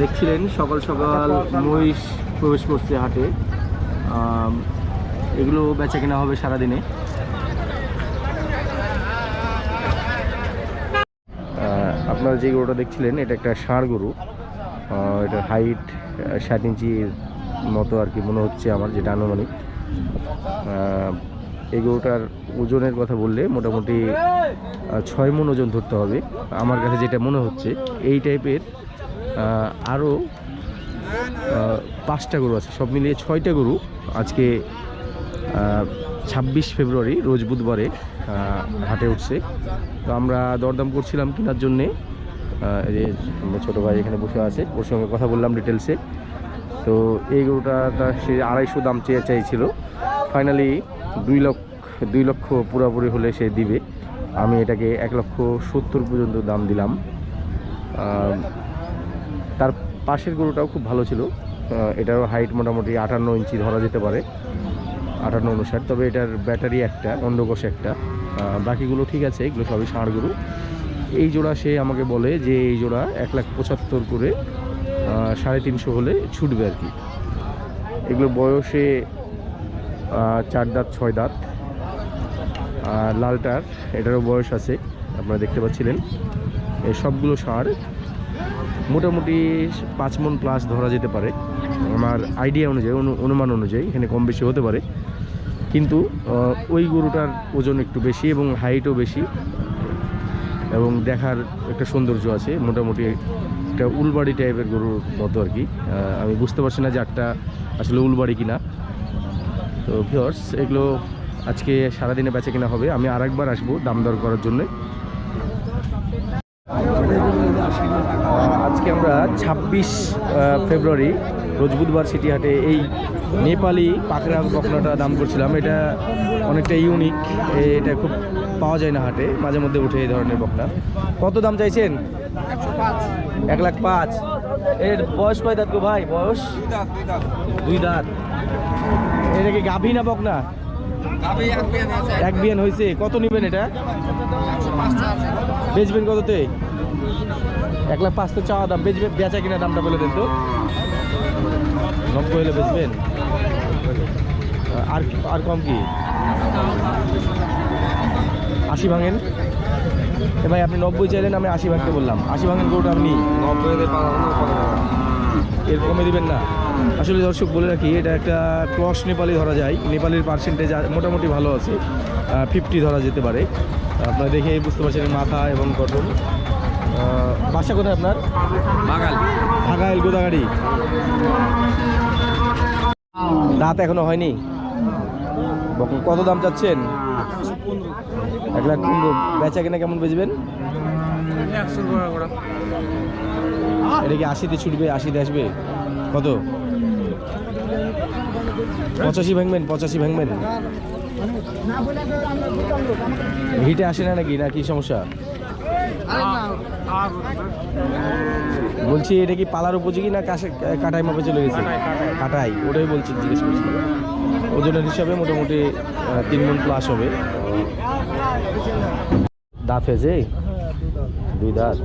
দেখছিলেন সকাল সকাল মহিষ প্রবেশ করছে হাটে। এগুলো বেচা কেনা হবে সারাদিনে। আপনারা যে গরুটা দেখছিলেন, এটা একটা ষাঁড় গরু। এটার হাইট ষাট ইঞ্চির মতো আর কি মনে হচ্ছে আমার, যেটা আনুমানিক। এই গরুটার ওজনের কথা বললে মোটামুটি ছয় মন ওজন ধরতে হবে। আমার কাছে যেটা মনে হচ্ছে, এই টাইপের আরও পাঁচটা গরু আছে। সব মিলিয়ে ছয়টা গরু আজকে ছাব্বিশ ফেব্রুয়ারি, রোজ বুধবারে হাটে উঠছে। তো আমরা দরদাম করছিলাম কেনার জন্যে। ছোটো ভাই এখানে বসে আছে, ওর সঙ্গে কথা বললাম ডিটেলসে তো এই গরুটা সে আড়াইশো দাম চেয়ে চাইছিল। ফাইনালি দুই লক্ষ দুই লক্ষ পুরোপুরি হলে সে দিবে। আমি এটাকে এক লক্ষ সত্তর পর্যন্ত দাম দিলাম। তার পাশের গরুটাও খুব ভালো ছিল। এটারও হাইট মোটামুটি আটান্ন ইঞ্চি ধরা যেতে পারে। আটান্ন অনুসার তবে এটার ব্যাটারি একটা অন্ডকোষ একটা। বাকিগুলো ঠিক আছে, এগুলো সবই ষাঁড় গরু। এই জোড়া সে আমাকে বলে যে এই জোড়া এক লাখ পঁচাত্তর করে সাড়ে তিনশো হলে ছুটবে আর কি। এগুলো বয়সে চার দাঁত, ছয় দাঁত। আর লালটার, এটারও বয়স আছে, আপনারা দেখতে পাচ্ছিলেন। এই সবগুলো সার মোটামুটি পাঁচ মন প্লাস ধরা যেতে পারে। আমার আইডিয়া অনুযায়ী, অনু- অনুমান অনুযায়ী এখানে কম বেশি হতে পারে। কিন্তু ওই গরুটার ওজন একটু বেশি এবং হাইটও বেশি। এবং দেখার একটা সৌন্দর্য আছে, মোটামুটি একটা উলবাড়ি টাইপের গরুর মতো আর কি। আমি বুঝতে পারছি না যে একটা আসলে উলবাড়ি কিনা। তো ভিওর্স এগুলো আজকে সারাদিনে বেচে কিনা হবে। আমি আরেকবার আসব দাম দর করার জন্য। আজকে আমরা ছাব্বিশ ফেব্রুয়ারি, রোজ বুধবার সিটি হাটে এই নেপালি পাকড়া বকনাটা দাম করছিলাম। এটা অনেকটা ইউনিক এটা খুব পাওয়া যায় না হাটে, মাঝে মধ্যে উঠে এই ধরনের বকনা। কত দাম চাইছেন? এক লাখ পাঁচ। এর বয়স কয় দাঁত গো ভাই? বয়স? দুই দাঁত। এটা কি গাভী না বকনা? এক বিয়ান হয়েছে কত নেবেন এটা? বেচবেন কততে? এক লাখ পাঁচ তো চাওয়া দাম বেচবে বেচা কিনা দামটা বলে দেন তো। নব্বই হলে বেচবেন? আর আর কম কি? আশি ভাঙেন। এ ভাই আপনি নব্বই চাইলেন আমি আশি ভাঙতে বললাম। আশি ভাঙেন গরুটা আপনি। এর কমে দিবেন না। আসলে দর্শক বলে রাখি এটা একটা ক্রস নেপালি ধরা যায়। নেপালির পার্সেন্টেজ মোটামুটি ভালো আছে। ফিফটি ধরা যেতে পারে। আপনারা দেখে বুঝতে পারছেন মাথা এবং আহ, বাসা কোথায় আপনার? বাগাল ঢাকা গোদাগাড়ি। দাঁত এখনও হয়নি? কত দাম চাচ্ছেন? এক লাখ পনেরো। বেচা কেনা কেমন বেচবেন? এটা কি আশিতে ছুটবে আশিতে আসবে? কত? পঁচাশি ভাঙবেন পঁচাশি ভাঙবেন। হিটে আসে না নাকি? না কি সমস্যা? বলছি এটা কি পালার উপযোগী না কাশে কাটাই মাপে চলে গেছে? কাটাই, ওটাই বলছি জিজ্ঞেস করছিলাম ওজনের হিসাবে মোটামুটি তিন মন প্লাস হবে। দাঁত হয়েছে? দুই দাঁত।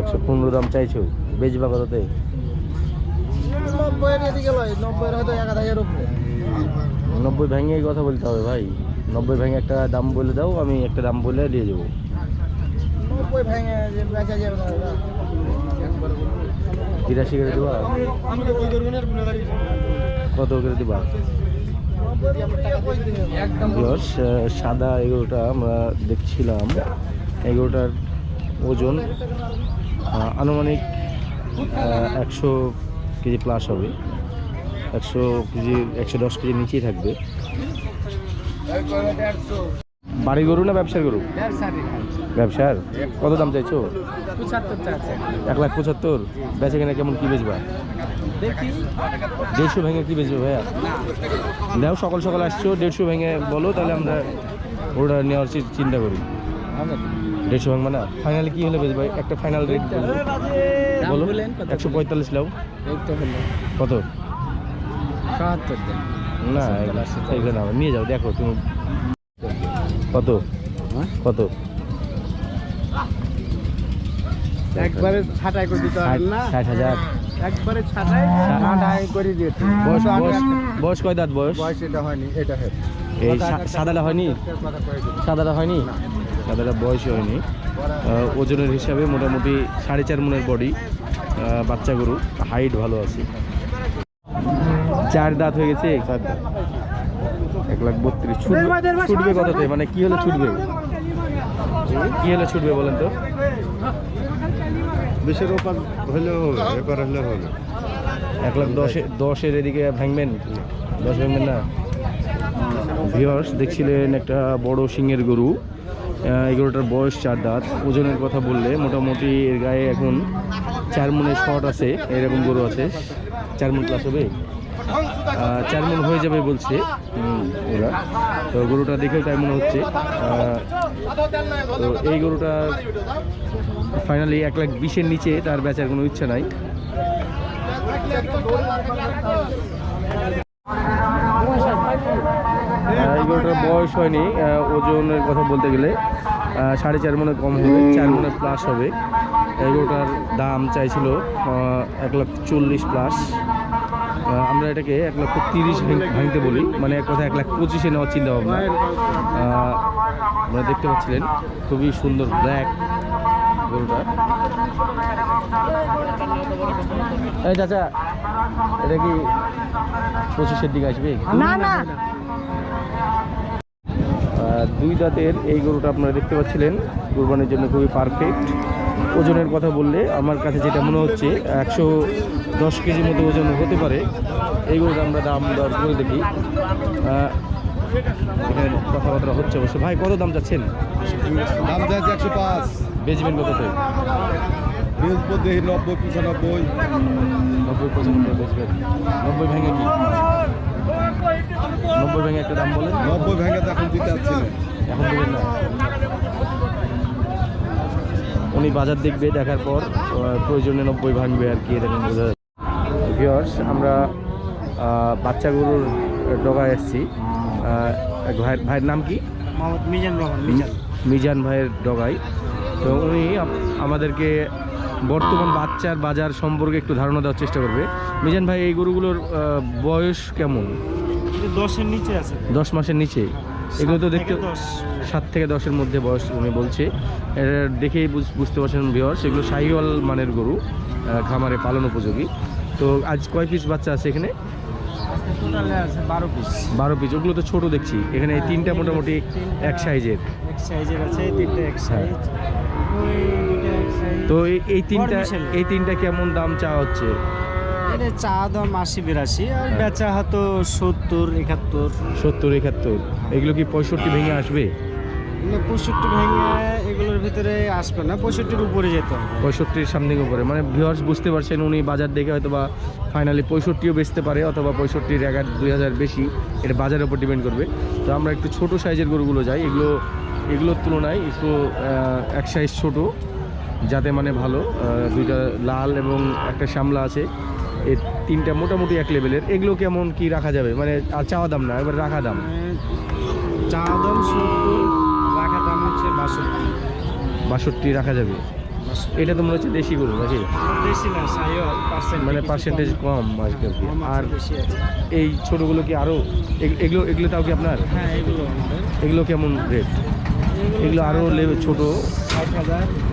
একশো পনেরো দাম চাইছো? বেচবা কততে? নব্বই ভেঙে কথা বলতে হবে ভাই। নব্বই ভেঙে একটা দাম বলে দাও আমি একটা দাম বলে দিয়ে যাব তিরাশি করে দেবা? কত করে দেবা? সাদা এগুলোটা আমরা দেখছিলাম। এগুলোটার ওজন আনুমানিক একশো কেজি প্লাস হবে। একশো কেজি, একশো দশ কেজি নিচেই থাকবে। বাড়ি গরু না ব্যবসার গরু? ব্যবসার? কত দাম চাইছো? এক লাখ পঁচাত্তর। বেচে কিনা কেমন কি বেচবা? দেড়শো ভেঙে কি বেচবে ভাইয়া? দেখো সকাল সকাল আসছো দেড়শো ভেঙে বলো তাহলে আমরা ওটা নেওয়ার চিন্তা করি। দেড়শো ভাঙবে না? ফাইনালি কি হলে বেচবে? একটা ফাইনাল রেট বলো। একশো পঁয়তাল্লিশ লাও। কত? এগুলো না নিয়ে যাও দেখো তুমি। কত? হ্যাঁ? কত? একবারে ছাটাই করে দিতে পারেন না? ষাট হাজার। একবারে ছাটাই ছাটাই করে দিতে বয়স বয়স বয়স কয় দাঁত বয়স? বয়স এটা হয়নি এটা এই সাদাটা হয়নি? সাদাটা হয়নি? সাদাটা বয়সই হয়নি। ওজনের হিসাবে মোটামুটি সাড়ে চার মনের বডি বাচ্চা গরু হাইট ভালো আছে। চার দাঁত হয়ে গেছে? এক লাখ বত্রিশ। ছুটবে ছুটবে কততে? মানে কি হলে ছুটবে? কি হলে ছুটবে বলেন তো? বিশের ওপর হলেও হবে এবার হলে হবে। এক লাখ দশে দশের এদিকে ভাঙবেন? দশ ভাঙবেন না? ভিওর্স দেখছিলেন একটা বড় সিংয়ের গরু। এই গরুটার বয়স চার দাঁত। ওজনের কথা বললে মোটামুটি এর গায়ে এখন চার মনের শর্ট আছে। এরকম গরু আছে। চার মন প্লাস হবে? চার মন হয়ে যাবে বলছে। ওরা। তো গরুটা দেখেও তাই মনে হচ্ছে তো এই গরুটা ফাইনালি এক লাখ বিশের নিচে, তার বেচার কোনো ইচ্ছা নাই। এই গরুটার বয়স হয়নি। ওজনের কথা বলতে গেলে সাড়ে চার মনে কম হবে, চার মনে প্লাস হবে। এই গরুটার দাম চাইছিল এক লাখ চল্লিশ প্লাস আমরা এটাকে এক লক্ষ তিরিশ ভাঙতে বলি। মানে এক কথা এক লাখ পঁচিশে নেওয়ার চিন্তা ভাবনা আপনারা দেখতে পাচ্ছিলেন খুবই সুন্দর ব্ল্যাক গরুটা। এই চাচা এটা কি পঁচিশের দিকে আসবে? না না। আহ, দুই দাঁতের এই গরুটা আপনারা দেখতে পাচ্ছিলেন। কুরবানির জন্য খুবই পারফেক্ট ওজনের কথা বললে আমার কাছে যেটা মনে হচ্ছে একশো দশ কেজি মতো ওজন হতে পারে। এই গরুটা আমরা দাম দর করে দেখি। এখানে কথাবার্তা হচ্ছে অবশ্য। ভাই কত দাম যাচ্ছেন? দাম চাইছে একশো পাঁচ। বেচবেন কততে বৃহস্পতি নব্বই পঁচানব্বই। নব্বই পঁচানব্বই বেচবেন। নব্বই ভেঙে কি? নব্বই ভেঙে একটা দাম বলেন। নব্বই ভেঙে তো এখন দিতে পারছি এখন দেবেন না। উনি বাজার দেখবে দেখার পর প্রয়োজনে নব্বই ভাঙবে আর কি এরকম বোঝা যাচ্ছে। আমরা আহ, বাচ্চা গরুর ডগায় এসেছি ভাইয়ের ভাইয়ের নাম কি? মোহাম্মদ মিজান রহমান মিজান। মিজান ভাইয়ের ডগায়। তো উনি আমাদেরকে বর্তমান বাচ্চার বাজার সম্পর্কে একটু ধারণা দেওয়ার চেষ্টা করবে। মিজান ভাই এই গরুগুলোর বয়স কেমন? দশের নিচে আছে। দশ মাসের নিচে এগুলো তো দেখতে সাত থেকে দশের মধ্যে বয়স উনি বলছে। এটা দেখেই বুঝ- বুঝতে পারছেন ভিওর সেগুলো শাহিওয়াল মানের গরু খামারে পালন উপযোগী। তো আজ কয় পিস বাচ্চা আছে এখানে? বারো পিস ওগুলো তো ছোট দেখছি। এখানে এই তিনটা মোটামুটি এক সাইজের। সাইজ। তো এই- এই তিনটা এই তিনটা কেমন দাম চাওয়া হচ্ছে? এটা চা দাম আশি বিরাশি আর হ্যাঁ। বেচা হয়তো সত্তর একাত্তর। সত্তর একাত্তর। এগুলো কি পঁয়ষট্টি ভেঙে আসবে? পঁয়ষট্টি ভেঙে এগুলোর ভিতরে আসবে না পঁয়ষট্টির উপরে যেতে হবে। পঁয়ষট্টির সামনে উপরে। মানে ভিউয়ার্স বুঝতে পারছেন উনি বাজার দেখে হয়তো বা ফাইনালি পঁয়ষট্টিও বেচতে পারে অথবা পঁয়ষট্টির এগার দুই হাজার বেশি। এটা বাজারের উপর ডিপেন্ড করবে। তো আমরা একটু ছোট সাইজের গরুগুলো যাই। এগুলো এগুলোর তুলনায় একটু এক সাইজ ছোট যাতে মানে ভালো দুইটা লাল এবং একটা শ্যামলা আছে। এই তিনটা মোটামুটি এক লেভেলের এগুলো কেমন কি রাখা যাবে? মানে আর চাওয়া দাম না এবার রাখা দাম। চা দাম রাখা দাম হচ্ছে বাষট্টি। বাষট্টি রাখা যাবে? এটা তো মনে হচ্ছে দেশি গরু নাকি? মানে পার্সেন্টেজ কম। আর কি আর এই ছোটগুলো কি আরও এগ- এগুলো এগুলো তাও কি আপনার? হ্যাঁ এগুলো কেমন রেট এগুলো আরও লেভেল ছোট।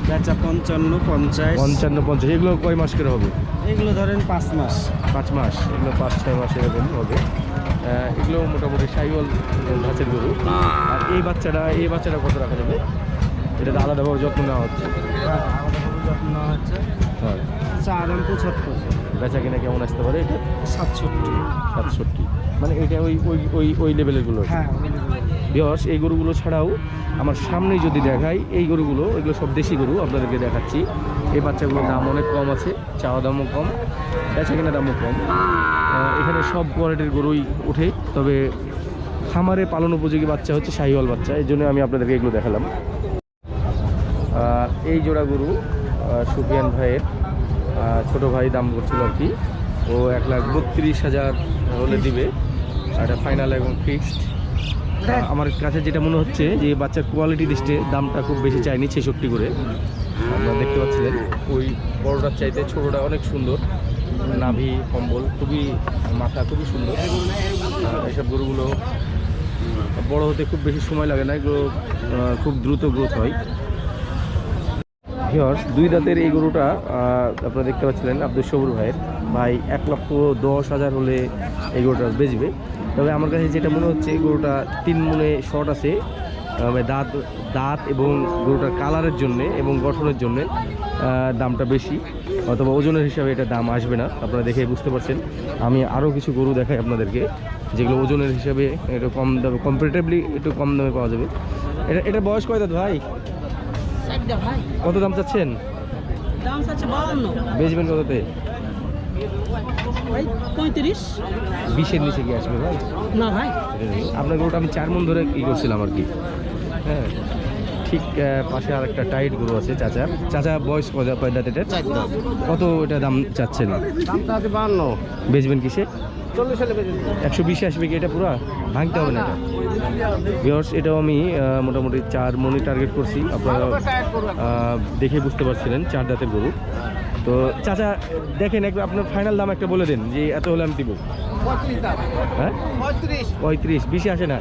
বেচা পঞ্চান্ন পঞ্চাশ। পঞ্চান্ন পঞ্চাশ। এগুলো কয় মাস করে হবে? এগুলো ধরেন পাঁচ মাস। পাঁচ মাস। এগুলো পাঁচ ছয় মাস এরকম হবে। এগুলো মোটামুটি সাইওয়াল ধাঁচের গরু। আর এই বাচ্চাটা এই বাচ্চাটা কত রাখা যাবে? এটা আলাদাভাবে যত্ন নেওয়া হচ্ছে। হ্যাঁ, যত্ন নেওয়া হচ্ছে। পঁচাত্তর। বেচা কিনা কেমন আসতে পারে এটা? সাতষট্টি। সাতষট্টি। মানে এটা ওই ওই ওই ওই লেভেলেরগুলো? হ্যাঁ বিয়স এই গরুগুলো ছাড়াও আমার সামনে যদি দেখাই, এই গরুগুলো, এগুলো সব দেশি গরু, আপনাদেরকে দেখাচ্ছি। এই বাচ্চাগুলোর দাম অনেক কম আছে, চাওয়া দামও কম বেচা কেনা দামও কম। এখানে সব কোয়ালিটির গরুই ওঠে, তবে খামারে পালন উপযোগী বাচ্চা হচ্ছে শাহিওয়াল বাচ্চা, এই জন্য আমি আপনাদেরকে এগুলো দেখালাম। এই জোড়া গরু সুফিয়ান ভাইয়ের ছোট ভাই দাম করছিল আর কি। ও এক লাখ বত্রিশ হাজার হলে দিবে এটা ফাইনাল এবং ফিক্সড আমার কাছে যেটা মনে হচ্ছে যে বাচ্চার কোয়ালিটি দৃষ্টে দামটা খুব বেশি চাইনি, ছেষট্টি করে। আপনারা দেখতে পাচ্ছিলেন ওই বড়টার চাইতে ছোটোটা অনেক সুন্দর। নাভি, কম্বল, খুবই মাথা, খুবই সুন্দর। এইসব গরুগুলো বড় হতে খুব বেশি সময় লাগে না, এগুলো খুব দ্রুত গ্রোথ হয়। ভিওর্স দুই দাঁতের এই গরুটা আপনারা দেখতে পাচ্ছিলেন, আব্দুল সবুর ভাইয়ের। ভাই এক লক্ষ দশ হাজার হলে এই গরুটা বেচবে। তবে আমার কাছে যেটা মনে হচ্ছে গরুটা তিন মনে শর্ট আছে দাঁত দাঁত এবং গরুটার কালারের জন্যে এবং গঠনের জন্যে দামটা বেশি। অথবা ওজনের হিসাবে এটা দাম আসবে না আপনারা দেখে বুঝতে পারছেন। আমি আরও কিছু গরু দেখাই আপনাদেরকে যেগুলো ওজনের হিসাবে একটু কম দামে কম্পারেটিভলি একটু কম দামে পাওয়া যাবে। এটা এটা বয়স কয় দাঁত ভাই? কত দাম চাচ্ছেন? বেচবেন কততে? ভাই পঁয়ত্রিশ। বিশের নিচে কি আসবে ভাই? না ভাই। আপনার গরুটা আমি চার মন ধরে ই করছিলাম আর কি। হ্যাঁ ঠিক পাশে আর একটা টাইট গরু আছে চাচা। চাচা বয়স কত? কয় দাঁত এটার কত এটা দাম চাচ্ছেন? দামটা আছে বাহান্ন। বেচবেন কিসে? একশো বিশে আসবে কি এটা পুরো? ভাঙতে হবে না এটা? এটাও আমি মোটামুটি চার মনি টার্গেট করছি। আপনারা দেখে বুঝতে পারছিলেন চার দাঁতের গরু। তো চাচা দেখেন একবার আপনার ফাইনাল দাম একটা বলে দেন যে এত হলে আমি দিব। হ্যাঁ? পঁয়ত্রিশ বিশে আসে না?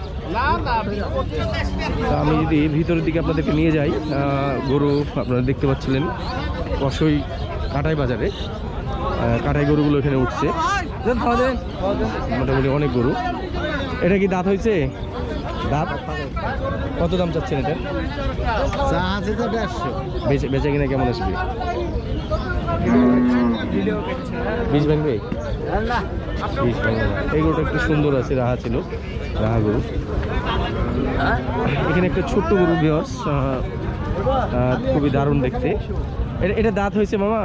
তো আমি যদি ভিতরের দিকে আপনাদেরকে নিয়ে যাই গরু আপনারা দেখতে পাচ্ছিলেন কষই কাটাই বাজারে। কাটাই গরুগুলো এখানে উঠছে। মোটামুটি অনেক গরু। এটা কি দাঁত হয়েছে? দাঁত? কত দাম চাচ্ছেন এটা? বেচে কিনা কেমন আসবে? বীজ ভাঙবে বীজ ভাঙবে না। এই একটু সুন্দর আছে রাহা ছিল। রাহা গরু। এখানে একটা ছোট্ট গরু বিহস খুবই দারুণ দেখতে। এটা দাঁত হয়েছে মামা?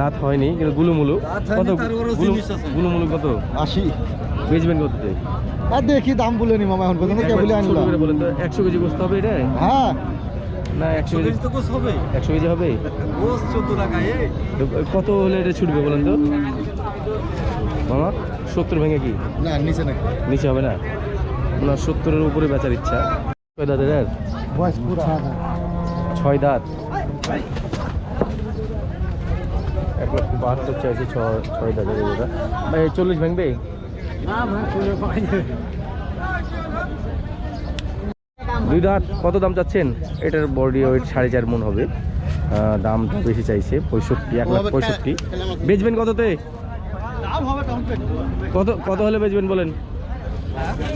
দাঁত হয়নি কিন্তু গুলুমুলু। কত। গুলুমুলু কত? আশি। বেচবেন কততে আর দেখি দাম বলে নি মামা এখন পর্যন্ত কে বলে আনলাম। বলেন একশো কেজি গোস্ত হবে এটা? হ্যাঁ। না একশো কেজি। তো হবে। একশো কেজি হবে? কত হলে এটা ছুটবে বলেন তো? মামা সত্তর ভেঙে কি? না নিচে নাকি নিচে হবে না? ওনার সত্তরের উপরে বেচার ইচ্ছা। কয় দাঁতের আর? বয়স পুরো ছয় দাঁত। এক লক্ষ বাহাত্তর চাইছে ছয় ছয় দাঁতের ভাই চল্লিশ ভাঙবে? না দুই দাঁত কত দাম চাচ্ছেন? এটার বডি ওয়েট সাড়ে চার মন হবে। আহ, দাম তো বেশি চাইছে পঁয়ষট্টি এক লাখ পঁয়ষট্টি। বেচবেন কততে? কত কত হলে বেচবেন বলেন?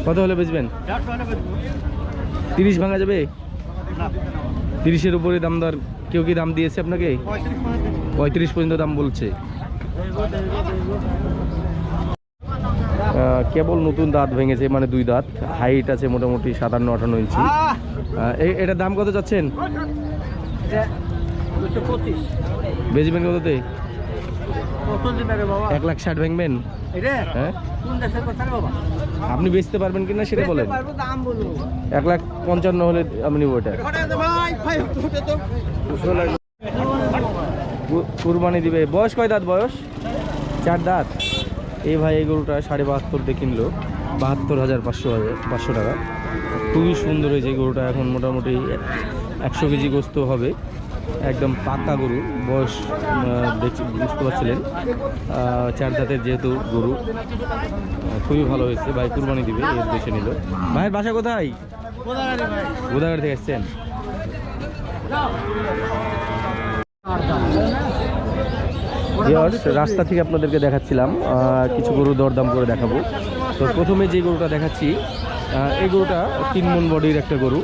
কত হলে বেচবেন? তিরিশ ভাঙা যাবে? তিরিশের উপরে দাম দর কেউ কি দাম দিয়েছে আপনাকে? পঁয়ত্রিশ পর্যন্ত দাম বলছে। কেবল নতুন দাঁত ভেঙেছে মানে দুই দাঁত। হাইট আছে মোটামুটি সাতান্ন, আটান্ন ইঞ্চি। এটার দাম কত চাচ্ছেন? দুশো বেচবেন কততে? এক লাখ ষাট ভাঙবেন? হ্যাঁ? আপনি বেচতে পারবেন কিনা সেটা বলেন। এক লাখ পঞ্চান্ন হলে ভাই ওটা কুরবানি দিবে। বয়স কয় দাঁত বয়স? চার দাঁত। এই ভাই এই গরুটা সাড়ে বাহাত্তর দিয়ে কিনলো। বাহাত্তর হাজার পাঁচশো হাজার পাঁচশো টাকা। খুবই সুন্দর হয়েছে এই গরুটা। এখন মোটামুটি একশো কেজি গোস্ত হবে। একদম পাকা গরু। বয়স বুঝতে পারছিলেন। চার দাঁতের যেহেতু গরু। খুবই ভালো হয়েছে। ভাই কুরবানি দিবে এই উদ্দেশ্যে নিল। ভাইয়ের বাসা কোথায়? গোদাগাড়ি থেকে এসছেন? রাস্তা থেকে আপনাদেরকে দেখাচ্ছিলাম কিছু গরু দরদাম করে দেখাবো। তো প্রথমে যে গরুটা দেখাচ্ছি এই গরুটা তিন মন বডির একটা গরু।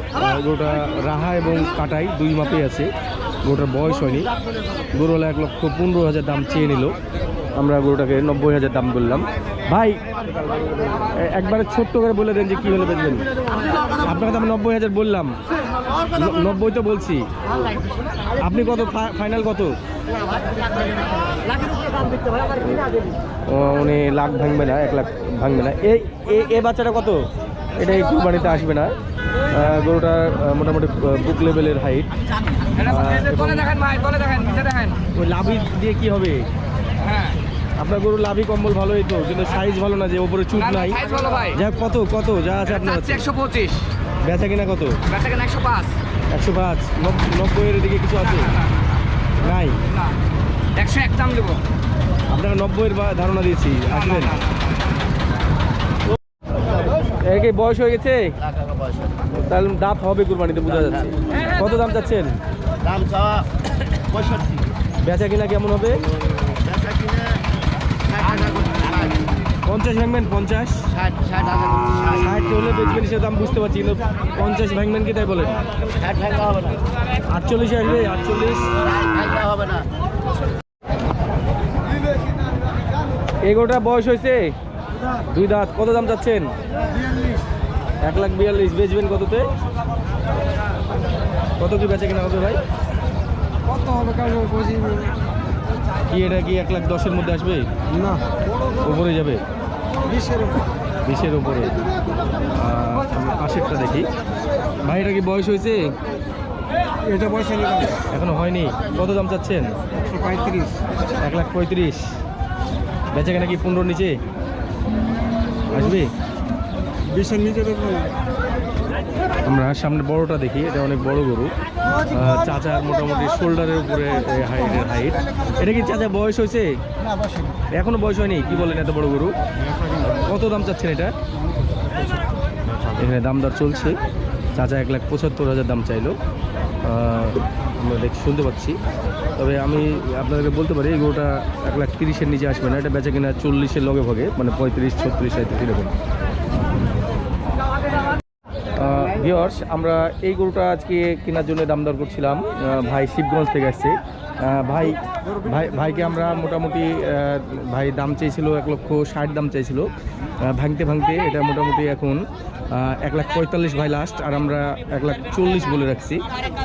গরুটা রাহা এবং কাটাই দুই মাপে আছে। গরুটার বয়স হয়নি। গরুওয়ালা হলো এক লক্ষ পনেরো হাজার দাম চেয়ে নিল। আমরা গরুটাকে নব্বই হাজার দাম বললাম। ভাই একবারে ছোট্ট করে বলে দেন যে কী হলে বেচবেন আপনাকে তো আমি নব্বই হাজার বললাম। নব্বই তো বলছি। আপনি কত? ফাইনাল কত? উনি লাখ ভাঙবে না এক লাখ ভাঙবে না। এই এ- বাচ্চাটা কত? এটা এই কুরবানিতে আসবে না। আহ, গরুটার মোটামুটি বুক লেভেলের হাইট দেখেন ভাই তলে দেখেন দেখেন। ওই লাভি দিয়ে কি হবে? আপনার গরু লাভি কম্বল ভালোই তো কিন্তু সাইজ ভালো না যে ওপরে চুট নাই। সাইজ ভালো ভাই। যা কত কত যা আছে আপনার একশো পঁচিশ। বেচা কিনা কত? বেচা কেন একশো পাঁচ। একশো পাঁচ। নব্বইয়ের দিকে কিছু আছে? নাই? না। একশো এক দাম দেবো। আপনাকে নব্বইয়ের বা- ধারণা দিয়েছি। আসবেন? এর কি বয়স হয়ে গেছে? তাহলে দাঁত হবে কুরবানিতে বোঝা যাচ্ছে। কত দাম চাচ্ছেন? দাম চাওয়া পঁয়ষট্টি। বেচা কিনা কেমন হবে বেচা কিনে ষাট হাজার ষাট পঞ্চাশ ভাঙবেন পঞ্চাশ? ষাট ষাট ষাট হলে বেচবেন সে দাম বুঝতে পারছি কিন্তু পঞ্চাশ ভাঙবেন কি তাই বলেন? ষাট ভাঙা হবে না। আটচল্লিশে আসবে আটচল্লিশ? ভাঙা হবে না। এগোটা বয়স হয়েছে? দুই দাঁত কত দাম চাচ্ছেন? এক লাখ বিয়াল্লিশ বেচবেন কততে? কত কি বেচে কিনা হবে ভাই? কত হবে কি এটা কি এক লাখ দশের মধ্যে আসবে? না। উপরে যাবে? বিশের বিশের উপরে। আশেরটা পাশেরটা দেখি। ভাইটা কি বয়স হয়েছে? এটা বয়স এখনও হয়নি। কত দাম চাচ্ছেন? একশো পঁয়ত্রিশ। এক লাখ পঁয়ত্রিশ। বেচে কেনা কি পনেরোর নিচে? আসবে? বিশের নিচে দেখব আমরা সামনে বড়টা দেখি, এটা অনেক বড় গরু। চাচার মোটামুটি শোল্ডারের উপরে হাইটের হাইট এটা কি চাচা বয়স হয়েছে? এখনও বয়স হয়নি? কি বলেন এত বড় গরু? কত দাম চাচ্ছেন এটা? এখানে দাম দর চলছে। চাচা এক লাখ পঁচাত্তর হাজার দাম চাইলো। আমরা শুনতে পাচ্ছি। তবে আমি আপনাদেরকে বলতে পারি, এই গরুটা এক লাখ তিরিশের নিচে আসবে না। এটা বেচা কিনা চল্লিশের লগে ভাগে মানে পঁয়ত্রিশ, ছত্রিশ সাঁত্রিশ এরকম। ভিওর্স আমরা এই গরুটা আজকে কেনার জন্য দাম দর করছিলাম ভাই শিবগঞ্জ থেকে আসছে। ভাই ভাই ভাইকে আমরা মোটামুটি ভাই দাম চেয়েছিল এক লক্ষ ষাট দাম চাইছিল ভাঙতে ভাঙতে এটা মোটামুটি এখন এক লাখ পঁয়তাল্লিশ ভাই লাস্ট আর আমরা এক লাখ চল্লিশ বলে রাখছি।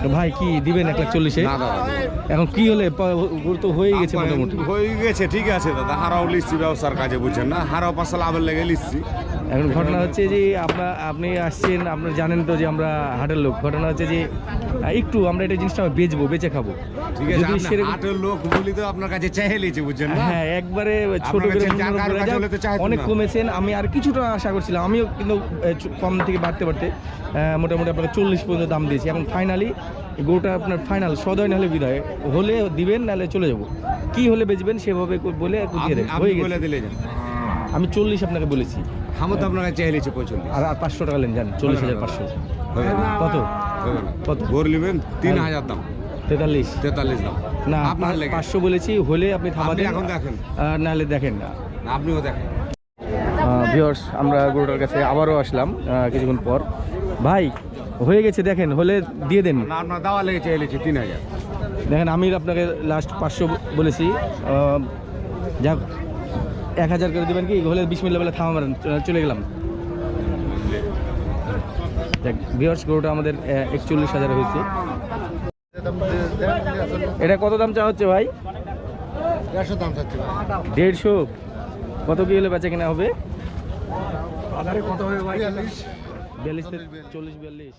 তো ভাই কি দিবেন এক লাখ চল্লিশে? এখন কি হলে তো হয়ে গেছে মোটামুটি। হয়ে গেছে ঠিক আছে দাদা। হারাও লিখছি ব্যবসার কাজে বুঝছেন না? হারাও পাশে লাভের লেগে লিখছি এখন ঘটনা হচ্ছে যে আপনার আপনি আসছেন আপনার জানেন তো যে আমরা হাটের লোক। ঘটনা হচ্ছে যে একটু আমরা এটা জিনিসটা বেচবো বেচে খাব। ঠিক আছে যদি আপনি সেরকম- হাটের লোক বলি তো আপনার কাছে চেয়ে লিয়েছে বুঝছেন হ্যাঁ একবারে ছোট আপনার অনেক কমেছেন আমি আর কিছুটা আশা করছিলাম আমিও কিন্তু কম থেকে বাড়তে বাড়তে মোটামুটি আপনাকে চল্লিশ পর্যন্ত দাম দিয়েছি। এখন ফাইনালি গরুটা আপনার ফাইনাল সদয় নাহলে বিদায়। হলে দিবেন নাহলে চলে যাব। কি হলে বেচবেন সেভাবে বলে হয়ে গেছে। আমি চল্লিশ আপনাকে বলেছি। আমি তো আপনার কাছে চেয়ে লিয়েছে পঁয়তাল্লিশ আর আর পাঁচশো টাকা লেন যান চল্লিশ হাজার পাঁচশো। কত? কত? গরু নেবেন তিন হ্যাঁ। হাজার দাম। তেতাল্লিশ। তেতাল্লিশ দাম। না আপনার পাঁচশো বলেছি হলে আপনি থামা এখন দেখেন। নাহলে দেখেন না। আপনিও দেখেন। ভিওর্স আমরা গরুটার কাছে আবারও আসলাম কিছুক্ষণ পর। ভাই হয়ে গেছে দেখেন হলে দিয়ে দেন। আপনার দাওয়া লেগে চেয়ে লিয়েছে তিন হাজার। দেখেন আমি আপনাকে লাস্ট পাঁচশো বলেছি। যাক এক হাজার করে দেবেন কি? হলে বিশ মিনিট বেলা থামা মারেন চলে গেলাম। দেখ ভিওর্স গরুটা আমাদের একচল্লিশ হাজার হয়েছে। এটা কত দাম চা হচ্ছে ভাই? দেড়শো দাম চাচ্ছি দেড়শো? কত কি হলে বেচা কেনা হবে? কত হবে বিয়াল্লিশ। চল্লিশ বিয়াল্লিশ।